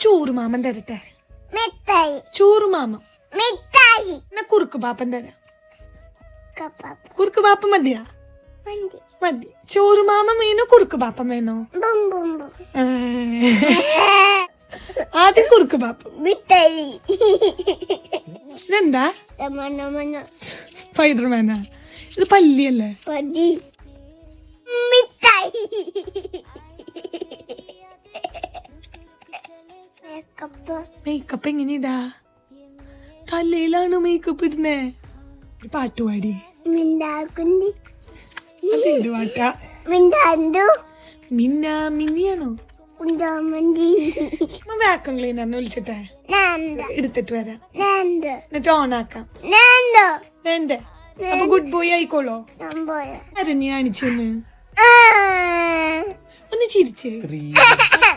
ചോറ് മാമൻ തരട്ടെ. മിഠായി. ചോറ് മാമൻ മിഠായി. എന്നാ കുറുക്ക് പാപ്പൻ തരാം. കുറുക്ക് പാപ്പ മതിയാ? മതി. ചോറ് മാമൻ വേണോ? കുറുക്ക് പാപ്പൻ വേണോ. ആദ്യം കുറുക്ക് പാപ്പ മിഠായി. ഇതെന്താ? സ്പൈഡർമാനാ ഇത് പല്ലിയല്ലേ? പതി കപ്പ മേക്കപ്പ് എങ്ങനെയിടാ? തലയിലാണ് മേക്കപ്പ് ഇടുന്നേ. ഒരു പാട്ട് പാടി മിണ്ടാക്കുണ്ടി അതേത് പാട്ടാ? മിണ്ടാണ്ടു. മിന്ന മിന്നിയാണോ? ഉണ്ടാമണ്ടി ക്ലീനറിനെ വിളിച്ചിട്ടേ. എടുത്തിട്ട് വരാം. എന്നിട്ട് ഓൺ ആക്കാം. വേണ്ടേ? അപ്പൊ ഗുഡ് ബോയ് ആയിക്കോളോ? അരഞ്ഞ് കാണിച്ചു ഒന്ന് ചിരിച്ചേ.